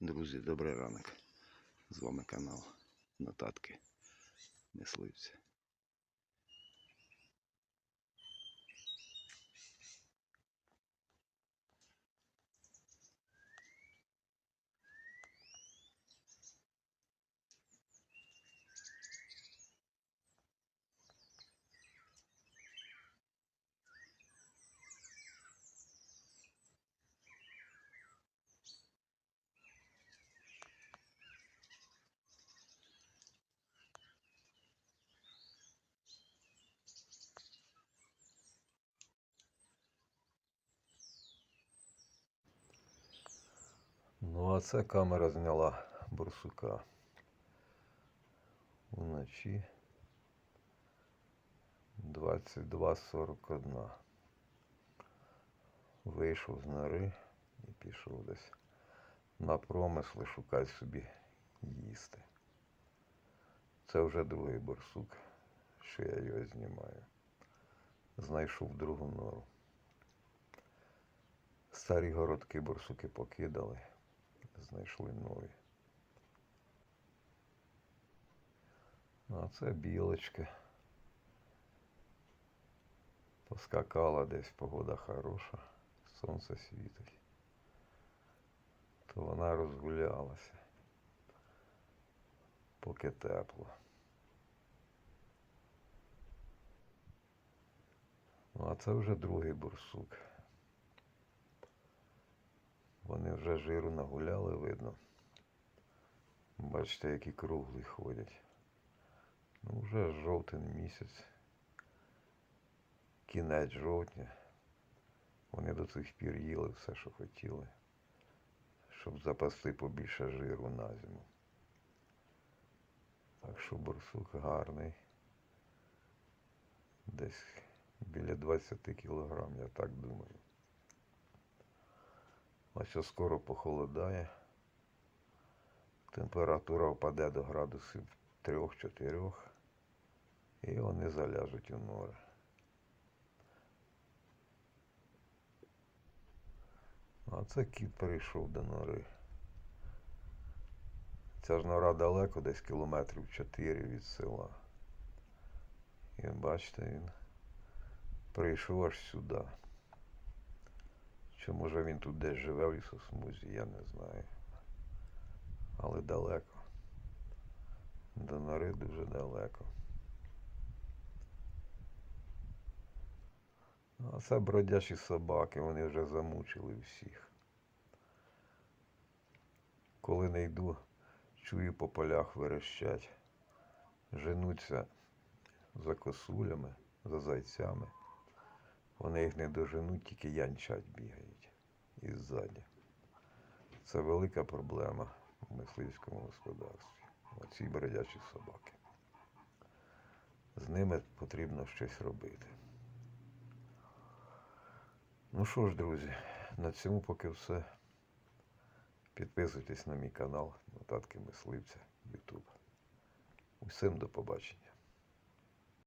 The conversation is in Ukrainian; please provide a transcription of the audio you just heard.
Друзі, добрий ранок. З вами канал Нотатки Мисливця. Ну, а це камера зняла борсука. Вночі 22.41. Вийшов з нори і пішов десь на промисли шукати собі їсти. Це вже другий борсук, що я його знімаю. Знайшов другу нору. Старі городки борсуки покидали, знайшли нові. А це білочка. Поскакала десь, погода хороша, сонце світить. То вона розгулялася, поки тепло. Ну, а це вже другий бурсук. Вони вже жиру нагуляли, видно. Бачите, які круглі ходять. Ну, вже жовтий місяць. Кінець жовтня. Вони до цих пір їли все, що хотіли, щоб запасти побільше жиру на зиму. Так що борсук гарний. Десь біля 20 кілограм, я так думаю. Ось скоро похолодає. Температура впаде до градусів 3-4 і вони заляжуть у нори. А це кіт перейшов до нори. Ця ж нора далеко, десь кілометрів 4 від села. І бачите, він прийшов аж сюди. Чи може він тут десь живе в лісосмузі, я не знаю. Але далеко. До нори дуже далеко. А це бродячі собаки, вони вже замучили всіх. Коли не йду, чую по полях верещать. Женуться за косулями, за зайцями. Вони їх не доженуть, тільки янчать бігають і ззаді. Це велика проблема в мисливському господарстві. Оці бродячі собаки. З ними потрібно щось робити. Ну що ж, друзі, на цьому поки все. Підписуйтесь на мій канал Нотатки Мисливця YouTube. Усім до побачення.